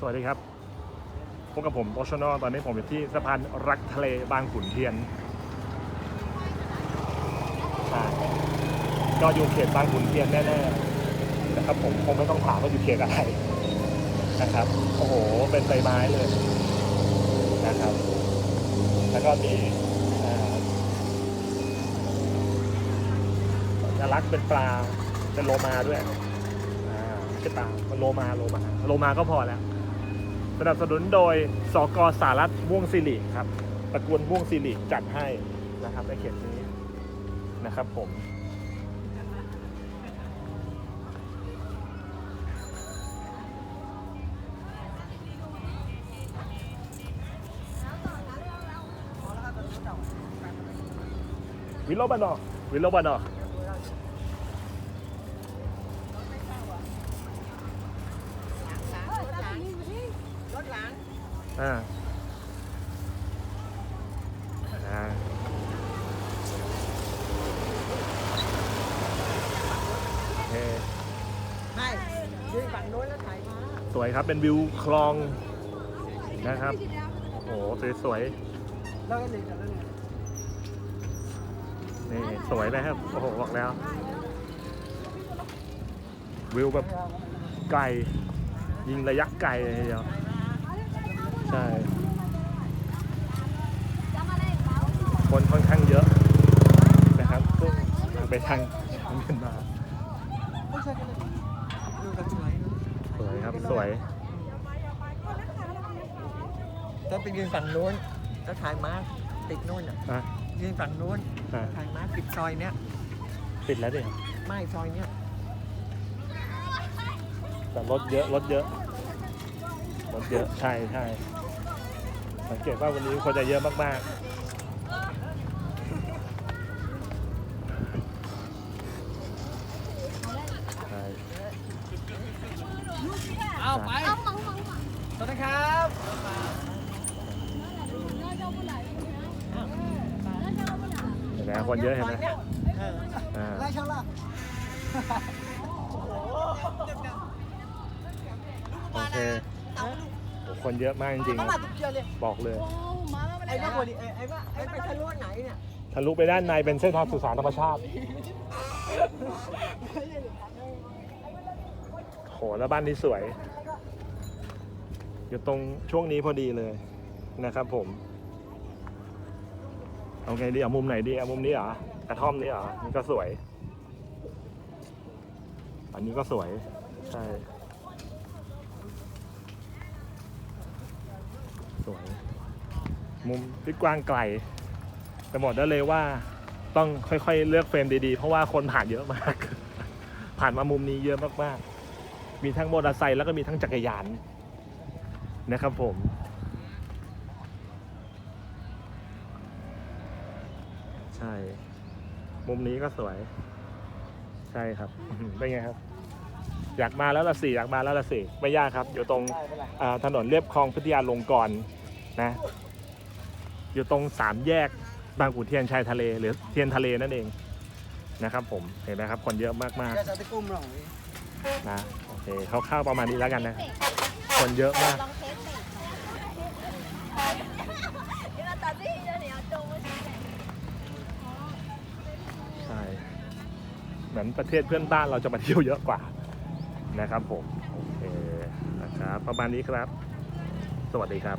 สวัสดีครับ พบกับผมโตชนอตอนนี้ผมอยู่ที่สะพานรักทะเลบางขุนเทียน ก็อยู่เขตบางขุนเทียนแน่ๆนะครับผมคงไม่ต้องถามว่าอยู่เขตอะไรนะครับ โอ้โห เป็นใบไม้เลยนะครับ แล้วก็มีอ่าสักเป็นปลา เป็นโลมาด้วยอ่าไม่ใช่ปลามันโลมาโลมา โลมาก็พอแล้ว สนับสนุนโดยสกสารัตม่วงสิริครับตระกูลม่วงสิริจัดให้นะครับในเขตนี้นะครับผมวิลโลบานอวิลโลบานอ รถหลัง อ่าอ่าโอเคให้ยืนฝั่งโน้นแล้วถ่ายมาสวยครับเป็นวิวคลองนะครับ โอ้โหสวยแล้วก็หนึ่งกันแล้วเนี่ยๆนี่สวยนะครับ โอ้โหบอกแล้ว วิวแบบไกลยิงระยะไกลเลยทีเดียว ใช่ คนค่อนข้างเยอะนะครับซึ่งไป ทางทางเมียนมาไม่ใช่กันเลยดูกันสวยนะสวยครับสวย ถ้าไปยืนฝั่งโน้นแล้วถ่ายมาติดโน้นอะอะ ยืนฝั่งโน้นอะ ถ่ายมาติดซอยเนี้ยปิดแล้วดิไม่ซอยเนี้ยแต่รถเยอะรถเยอะรถเยอะใช่ใช่สังเกตว่าวันนี้คนจะเยอะมากๆใช่ เอาไปสวัสดีครับเห็นไหมคนเยอะเห็นไหมเอออ่าไล่ช่างละโอเคโอ้คนเยอะมากจริงมามาตุ๊กเกียวเลยๆบอกเลย ไอ้พวกคนนี้ไอ้ไอ้ว่าไอ้ไปทะลุไหนเนี่ยทะลุไปด้านในเป็นเส้นทางสื่อสารธรรมชาติโหแล้วบ้านนี้สวย อยู่ตรงช่วงนี้พอดีเลยนะครับผมเอาไงดีเอามุมไหนดีเอามุมนี้เหรอกระท่อมนี้เหรอนี่ก็สวย อันนี้ก็สวยใช่สวย มุมที่กว้างไกลแต่บอกได้เลยว่าต้องค่อยๆ เลือกเฟรมดีๆ เพราะว่าคนผ่านเยอะมาก ผ่านมามุมนี้เยอะมากๆ มีทั้งมอเตอร์ไซค์แล้วก็มีทั้งจักรยาน นะครับผม ใช่ มุมนี้ก็สวย ใช่ครับอื้อหือเป็นไงครับ อยากมาแล้วละสิอยากมาแล้วละสิไม่ยากครับ อยู่ตรงได้ไปละอ่าถนนเรียบคลองพิทยาลงกรณ์นะ อยู่ตรงสามแยกบางขุนเทียนชายทะเล หรือเทียนทะเลนั่นเองนะครับ ผมเห็นไหมครับ คนเยอะมากแกจะไปกุ้มหรอๆนะโอเคคร่าวๆประมาณนี้แล้วกันนะครับคนเยอะมาก ลองเท เหมือนประเทศเพื่อนบ้านเราจะมาเที่ยวเยอะกว่านะครับผมโอเคนะครับประมาณนี้ครับ สวัสดีครับ